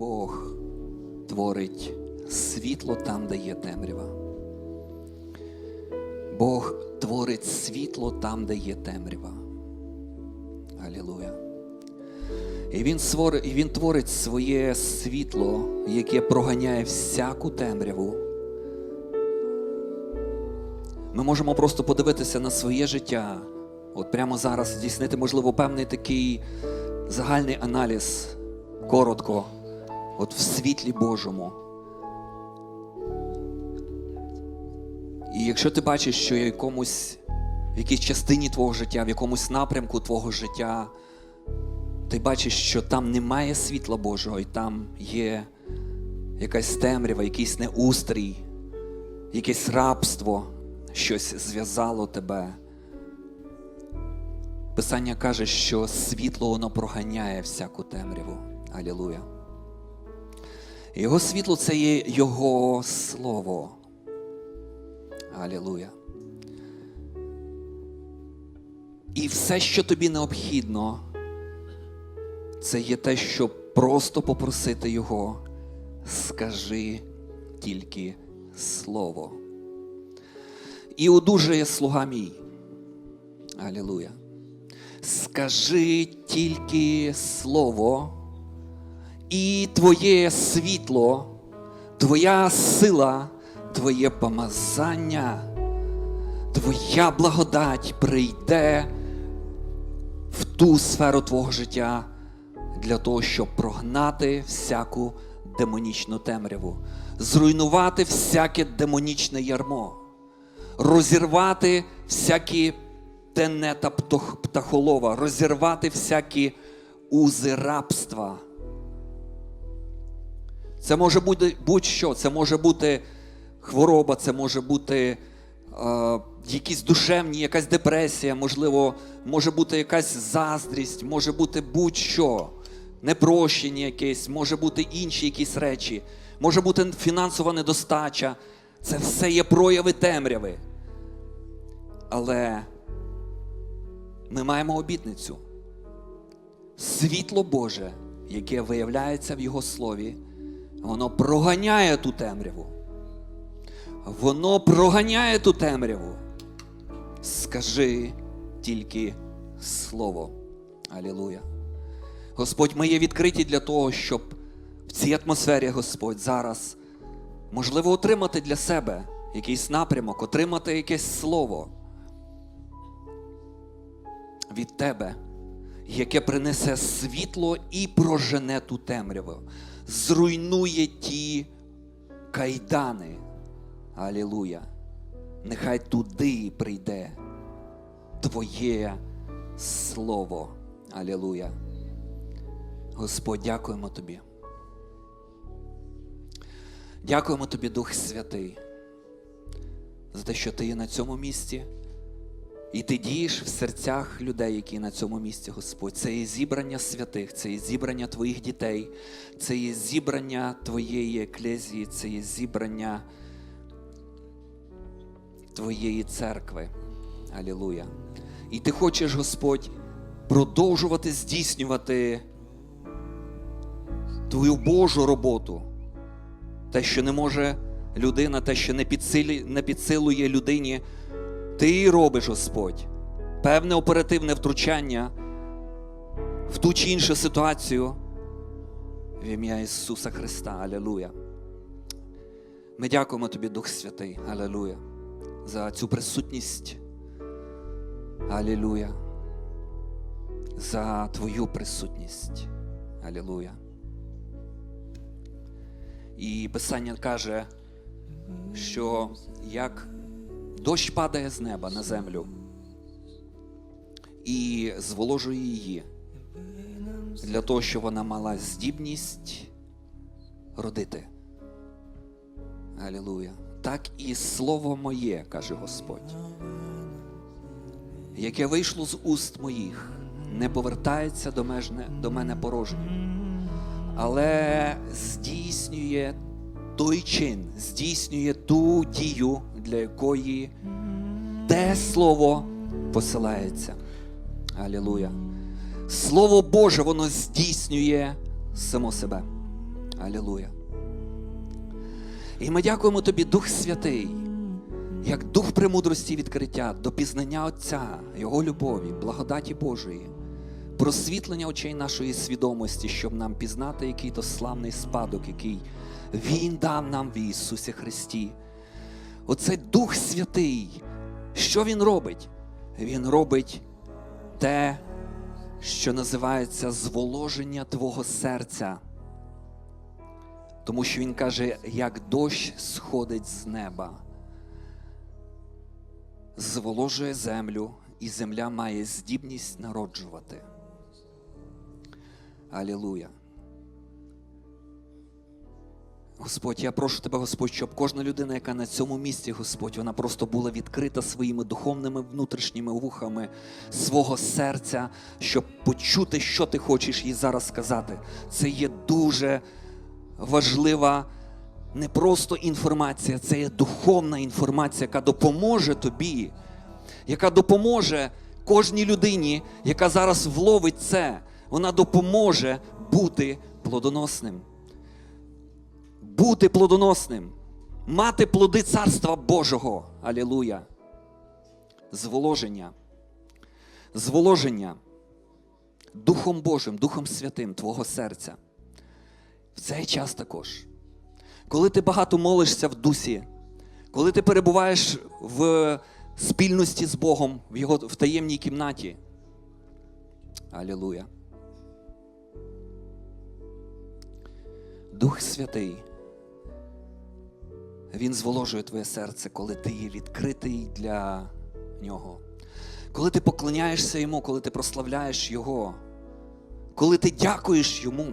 Бог творить світло там, де є темрява. Бог творить світло там, де є темрява. Алілуя. І він, свор... і він творить своє світло, яке проганяє всяку темряву. Ми можемо просто подивитися на своє життя, от прямо зараз здійснити, можливо, певний такий загальний аналіз коротко, от в світлі Божому. І якщо ти бачиш, що якомусь, в якійсь частині твого життя, в якомусь напрямку твого життя, ти бачиш, що там немає світла Божого, і там є якась темрява, якийсь неустрій, якесь рабство, щось зв'язало тебе. Писання каже, що світло воно проганяє всяку темряву. Алілуя. Його світло це є Його Слово. Алілуя. І все, що тобі необхідно, це є те, щоб просто попросити Його, скажи тільки Слово. І одужає слуга мій. Алілуя. Скажи тільки Слово, і Твоє світло, Твоя сила, Твоє помазання, Твоя благодать прийде в ту сферу Твого життя для того, щоб прогнати всяку демонічну темряву, зруйнувати всяке демонічне ярмо, розірвати всякі тенета птахолова, розірвати всякі узи рабства. Це може бути будь-що, це може бути хвороба, це може бути е, якісь душевні, якась депресія, можливо, може бути якась заздрість, може бути будь-що, непрощення якесь, може бути інші якісь речі, може бути фінансова недостача. Це все є прояви темряви. Але ми маємо обітницю. Світло Боже, яке виявляється в Його слові, воно проганяє ту темряву. Воно проганяє ту темряву. Скажи тільки слово. Алілуя. Господь, ми є відкриті для того, щоб в цій атмосфері, Господь, зараз можливо отримати для себе якийсь напрямок, отримати якесь слово від Тебе, яке принесе світло і прожене ту темряву, зруйнує ті кайдани. Алілуя. Нехай туди прийде Твоє Слово. Алілуя. Господь, дякуємо Тобі. Дякуємо Тобі, Дух Святий, за те, що Ти є на цьому місці. І ти дієш в серцях людей, які на цьому місці, Господь. Це є зібрання святих, це є зібрання твоїх дітей, це є зібрання твоєї еклезії, це є зібрання твоєї церкви. Алілуя. І ти хочеш, Господь, продовжувати здійснювати твою Божу роботу. Те, що не може людина, те, що не, підсилує людині. Ти робиш, Господь, певне оперативне втручання в ту чи іншу ситуацію в ім'я Ісуса Христа. Алілуя. Ми дякуємо Тобі, Дух Святий, Алілуя, за цю присутність. Алілуя. За Твою присутність. Алілуя. І Писання каже, що як Дощ падає з неба на землю і зволожує її для того, щоб вона мала здібність родити. Алілуя. Так і слово моє, каже Господь, яке вийшло з уст моїх, не повертається до мене, до мене порожнім, але здійснює той чин, здійснює ту дію, для якої те слово посилається. Алілуя. Слово Боже, воно здійснює само себе. Алілуя. І ми дякуємо тобі, Дух Святий, як дух премудрості відкриття до пізнання Отця, Його любові, благодаті Божої, просвітлення очей нашої свідомості, щоб нам пізнати який то славний спадок, який Він дав нам в Ісусі Христі. Оце Дух Святий. Що Він робить? Він робить те, що називається зволоження Твого серця. Тому що він каже, як дощ сходить з неба, зволожує землю, і земля має здібність народжувати. Алілуя. Господь, я прошу тебе, Господь, щоб кожна людина, яка на цьому місці, Господь, вона просто була відкрита своїми духовними внутрішніми вухами свого серця, щоб почути, що ти хочеш їй зараз сказати. Це є дуже важлива не просто інформація, це є духовна інформація, яка допоможе тобі, яка допоможе кожній людині, яка зараз вловить це. Вона допоможе бути плодоносним. Бути плодоносним, мати плоди Царства Божого. Алілуя. Зволоження. Зволоження Духом Божим, Духом Святим Твого серця. В цей час також. Коли ти багато молишся в дусі, коли ти перебуваєш в спільності з Богом в Його в таємній кімнаті. Алілуя. Дух Святий. Він зволожує твоє серце, коли ти є відкритий для нього. Коли ти поклоняєшся йому, коли ти прославляєш Його, коли ти дякуєш йому.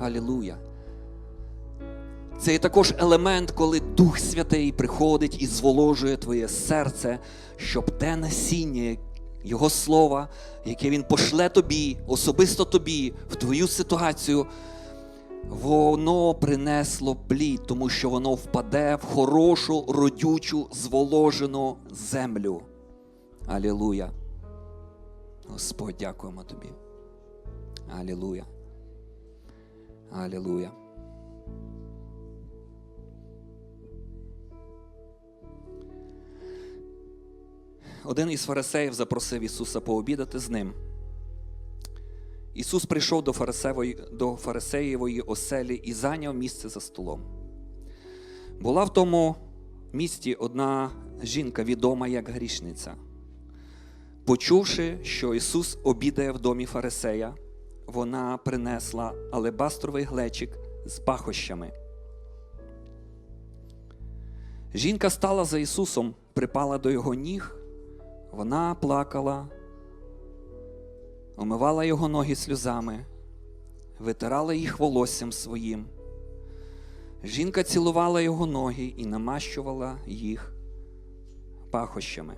Алілуя. Це є також елемент, коли Дух Святий приходить і зволожує твоє серце, щоб те насіння Його слова, яке Він пошле тобі, особисто тобі, в твою ситуацію, воно принесло плід, тому що воно впаде в хорошу, родючу, зволожену землю. Алілуя. Господь, дякуємо тобі. Алілуя. Алілуя. Один із фарисеїв запросив Ісуса пообідати з ним. Ісус прийшов до до фарисеєвої оселі і зайняв місце за столом. Була в тому місті одна жінка, відома як грішниця. Почувши, що Ісус обідає в домі фарисея, вона принесла алебастровий глечик з пахощами. Жінка стала за Ісусом, припала до Його ніг, вона плакала, омивала його ноги сльозами, витирала їх волоссям своїм. Жінка цілувала його ноги і намащувала їх пахощами.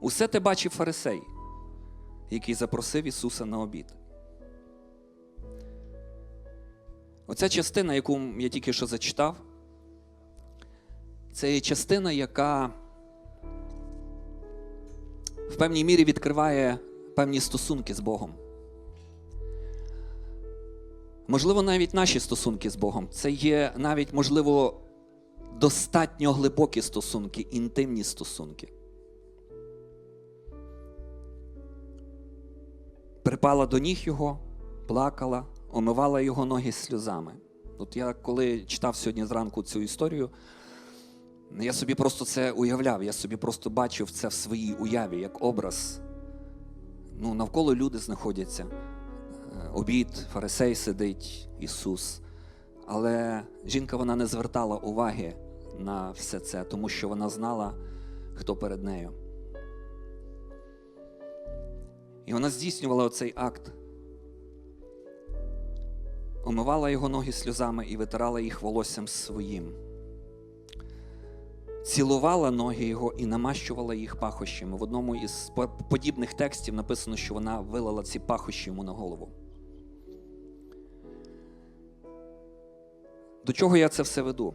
Усе те бачив фарисей, який запросив Ісуса на обід. Оця частина, яку я тільки що зачитав, це є частина, яка в певній мірі відкриває певні стосунки з Богом. Можливо, навіть наші стосунки з Богом. Це є навіть, можливо, достатньо глибокі стосунки, інтимні стосунки. Припала до ніг його, плакала, омивала його ноги сльозами. От я коли читав сьогодні зранку цю історію, я собі просто це уявляв, я собі просто бачив це в своїй уяві, як образ. Ну, Навколо люди знаходяться. Обід, фарисей сидить, Ісус. Але жінка вона не звертала уваги на все це, тому що вона знала, хто перед нею. І вона здійснювала оцей акт. Омивала його ноги сльозами і витирала їх волоссям своїм. Цілувала ноги його і намащувала їх пахощами. В одному із подібних текстів написано, що вона вилила ці пахощі йому на голову. До чого я це все веду?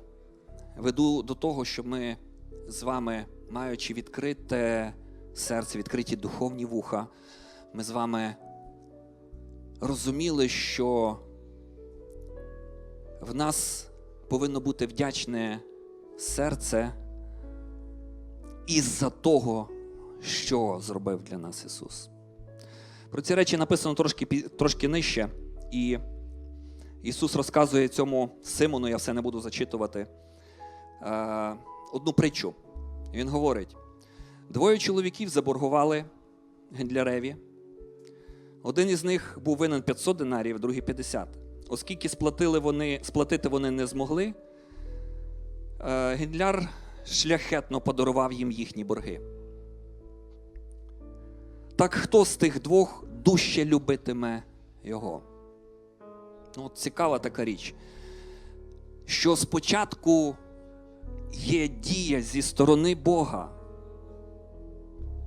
Веду до того, щоб ми з вами, маючи відкрите серце, відкриті духовні вуха, ми з вами розуміли, що в нас повинно бути вдячне серце із-за того, що зробив для нас Ісус. Про ці речі написано трошки, трошки нижче, і Ісус розказує цьому Симону, я все не буду зачитувати, е, одну притчу. Він говорить: двоє чоловіків заборгували гендляреві. Один із них був винен 500 динарів, другий 50. Оскільки сплатили вони, сплатити вони не змогли, е, гендляр шляхетно подарував їм їхні борги. Так хто з тих двох дужче любитиме його? Ну, от цікава така річ, що спочатку є дія зі сторони Бога,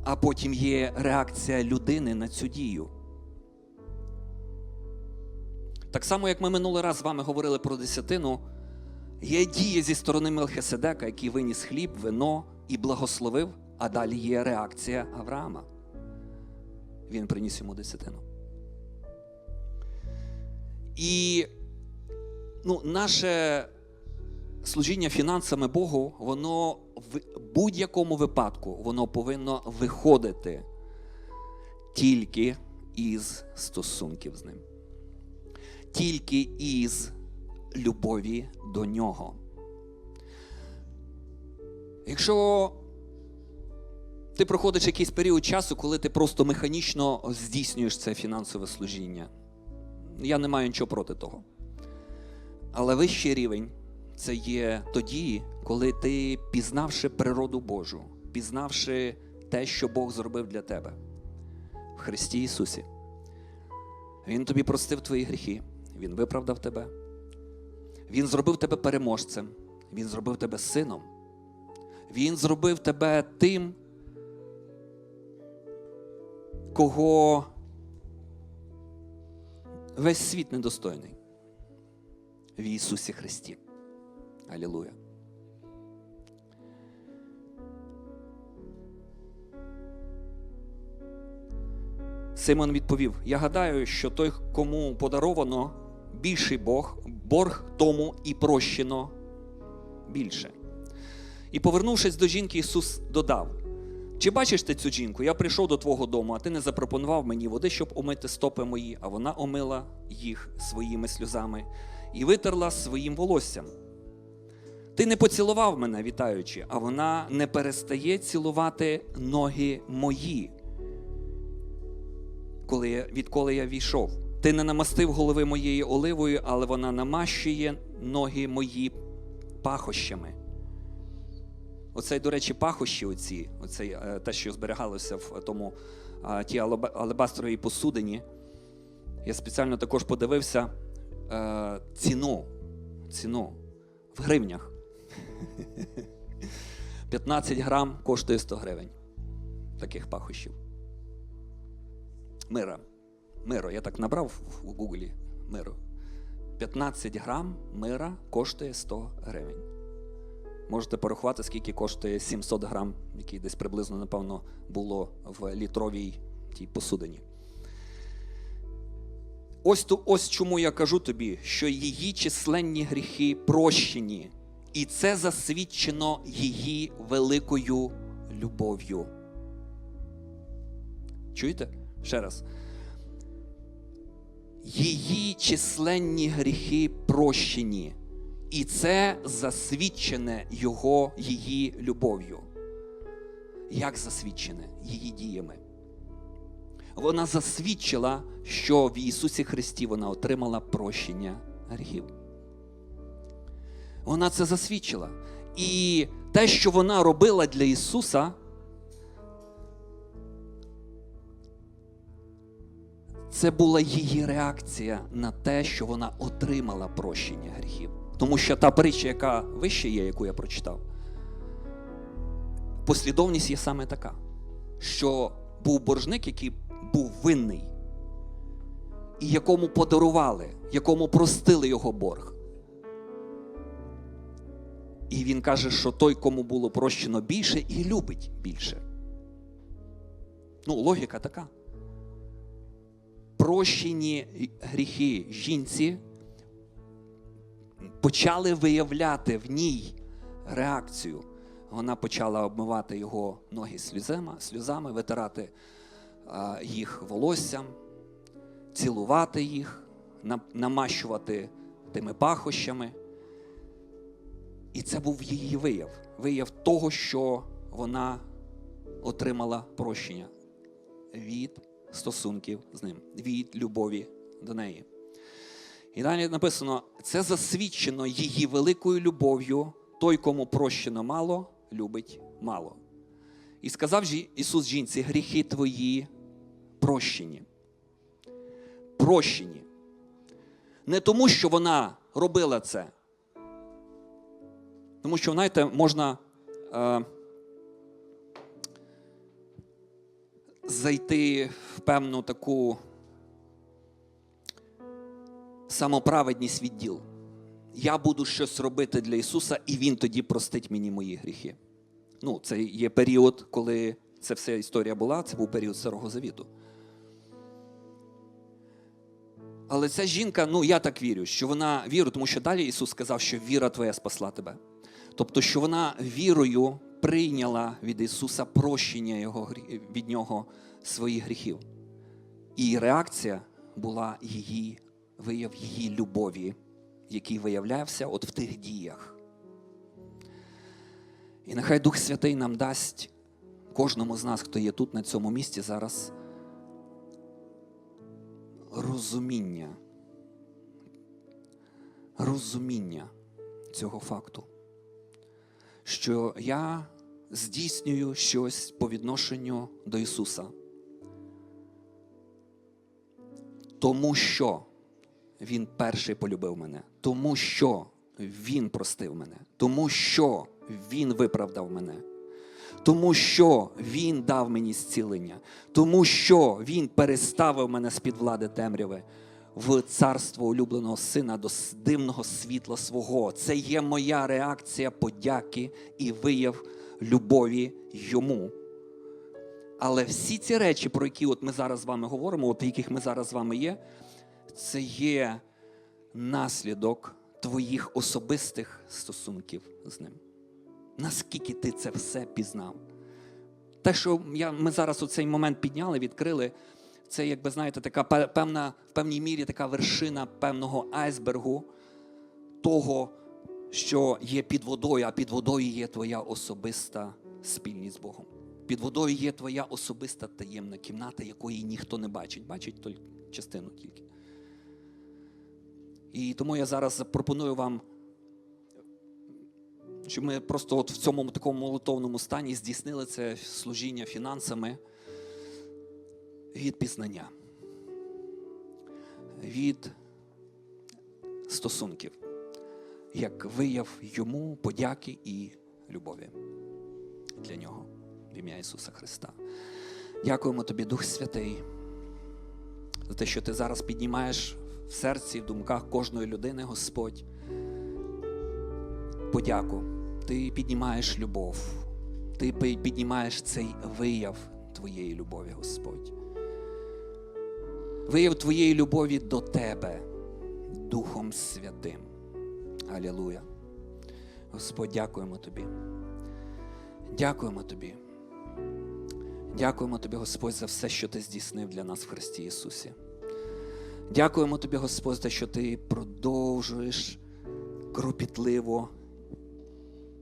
а потім є реакція людини на цю дію. Так само, як ми минулий раз з вами говорили про десятину, є дія зі сторони Мелхиседека, який виніс хліб, вино і благословив, а далі є реакція Авраама. Він приніс йому десятину. І ну, наше служіння фінансами Богу, воно в будь-якому випадку воно повинно виходити тільки із стосунків з ним. Тільки із любові до нього. Якщо ти проходиш якийсь період часу, коли ти просто механічно здійснюєш це фінансове служіння, я не маю нічого проти того. Але вищий рівень це є тоді, коли ти, пізнавши природу Божу, пізнавши те, що Бог зробив для тебе в Христі Ісусі. Він тобі простив твої гріхи, Він виправдав тебе. Він зробив тебе переможцем, Він зробив тебе сином. Він зробив тебе тим, кого весь світ недостойний. В Ісусі Христі. Алілуя. Симон відповів: Я гадаю, що той, кому подаровано більший Бог, борг тому і прощено більше. І повернувшись до жінки, Ісус додав: Чи бачиш ти цю жінку? Я прийшов до твого дому, а ти не запропонував мені води, щоб омити стопи мої, а вона омила їх своїми сльозами і витерла своїм волоссям. Ти не поцілував мене, вітаючи, а вона не перестає цілувати ноги мої, коли я, відколи я війшов. Ти не намастив голови моєї оливою, але вона намащує ноги мої пахощами. Оцей, до речі, пахощі, оці, оцей, е, те, що зберігалося в тому тій алеба- алебастровій посудині. Я спеціально також подивився е, ціну, ціну в гривнях. 15 грам коштує 100 гривень. Таких пахощів. Мира. Миро. Я так набрав в гуглі миру. 15 грам мира коштує 100 гривень. Можете порахувати, скільки коштує 700 грам, який десь приблизно, напевно, було в літровій тій посудині. Ось, ту, ось чому я кажу тобі, що її численні гріхи прощені, і це засвідчено її великою любов'ю. Чуєте? Ще раз. Її численні гріхи прощені, і це засвідчене його, її любов'ю. Як засвідчене? Її діями. Вона засвідчила, що в Ісусі Христі вона отримала прощення гріхів. Вона це засвідчила. І те, що вона робила для Ісуса, це була її реакція на те, що вона отримала прощення гріхів. Тому що та притча, яка вище є, яку я прочитав, послідовність є саме така, що був боржник, який був винний, і якому подарували, якому простили його борг. І він каже, що той, кому було прощено більше, і любить більше. Ну, логіка така. Прощені гріхи жінці почали виявляти в ній реакцію. Вона почала обмивати його ноги сльозами, сльозами витирати їх волоссям, цілувати їх, намащувати тими пахощами. І це був її вияв. Вияв того, що вона отримала прощення від стосунків з ним, від любові до неї. І далі написано: це засвідчено її великою любов'ю. Той, кому прощено мало, любить мало. І сказав Ісус жінці: гріхи твої прощені. Прощені. Не тому, що вона робила це. Тому що, знаєте, можна е, зайти в певну таку самоправедність від діл. Я буду щось робити для Ісуса, і Він тоді простить мені мої гріхи. Ну, це є період, коли ця вся історія була, це був період Старого Завіту. Але ця жінка, ну я так вірю, що вона віру, тому що далі Ісус сказав, що віра твоя спасла тебе. Тобто, що вона вірою прийняла від Ісуса прощення його, від Нього своїх гріхів. І реакція була її вияв її любові, який виявлявся от в тих діях. І нехай Дух Святий нам дасть кожному з нас, хто є тут, на цьому місці зараз, розуміння, розуміння цього факту, що я здійснюю щось по відношенню до Ісуса. Тому що Він перший полюбив мене, тому що Він простив мене, тому що Він виправдав мене, тому що Він дав мені зцілення, тому що Він переставив мене з-під влади темряви в царство улюбленого сина до дивного світла свого. Це є моя реакція подяки і вияв любові йому. Але всі ці речі, про які от ми зараз з вами говоримо, от яких ми зараз з вами є, це є наслідок твоїх особистих стосунків з ним. Наскільки ти це все пізнав? Те, що я, ми зараз у цей момент підняли, відкрили, це, якби знаєте, така певна, в певній мірі така вершина певного айсбергу того, що є під водою, а під водою є твоя особиста спільність з Богом. Під водою є твоя особиста таємна кімната, якої ніхто не бачить. Бачить тільки частину тільки. І тому я зараз запропоную вам, щоб ми просто от в цьому такому молитовному стані здійснили це служіння фінансами від пізнання, від стосунків, як вияв йому подяки і любові для нього в ім'я Ісуса Христа. Дякуємо тобі, Дух Святий, за те, що ти зараз піднімаєш в серці, в думках кожної людини, Господь. Подяку. Ти піднімаєш любов, ти піднімаєш цей вияв твоєї любові, Господь. Вияв твоєї любові до тебе, Духом Святим. Алілуя. Господь, дякуємо тобі. Дякуємо тобі. Дякуємо тобі, Господь, за все, що ти здійснив для нас в Христі Ісусі. Дякуємо тобі, Господь, за те, що ти продовжуєш кропітливо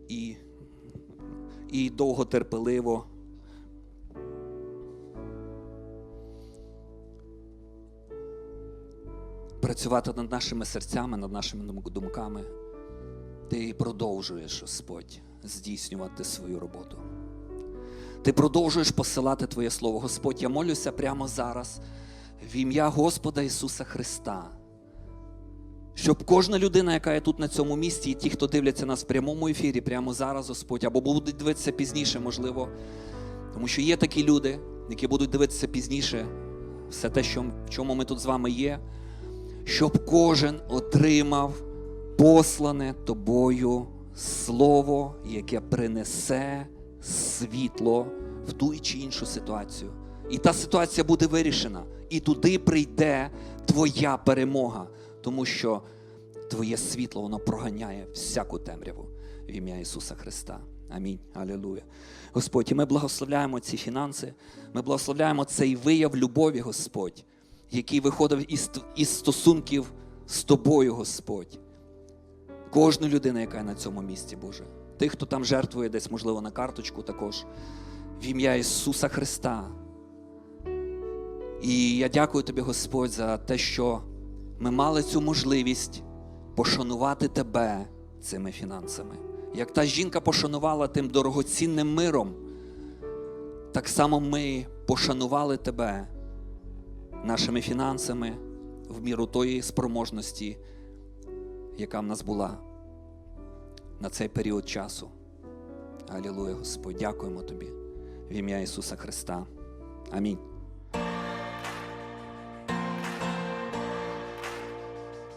і, і довготерпеливо. Працювати над нашими серцями, над нашими думками. Ти продовжуєш, Господь, здійснювати свою роботу. Ти продовжуєш посилати Твоє Слово. Господь, я молюся прямо зараз в ім'я Господа Ісуса Христа. Щоб кожна людина, яка є тут на цьому місці, і ті, хто дивляться нас в прямому ефірі, прямо зараз, Господь, або будуть дивитися пізніше, можливо. Тому що є такі люди, які будуть дивитися пізніше все те, що, в чому ми тут з вами є, щоб кожен отримав послане тобою слово, яке принесе світло в ту чи іншу ситуацію. І та ситуація буде вирішена. І туди прийде твоя перемога, тому що Твоє світло, воно проганяє всяку темряву в ім'я Ісуса Христа. Амінь. Алілуя. Господь, і ми благословляємо ці фінанси, ми благословляємо цей вияв любові, Господь, який виходив із, із стосунків з тобою, Господь. Кожну людину, яка на цьому місці, Боже. Тих, хто там жертвує десь, можливо, на карточку також. В ім'я Ісуса Христа. І я дякую тобі, Господь, за те, що ми мали цю можливість пошанувати тебе цими фінансами. Як та жінка пошанувала тим дорогоцінним миром, так само ми пошанували тебе нашими фінансами в міру тої спроможності, яка в нас була на цей період часу. Алілуя, Господь, дякуємо тобі в ім'я Ісуса Христа. Амінь.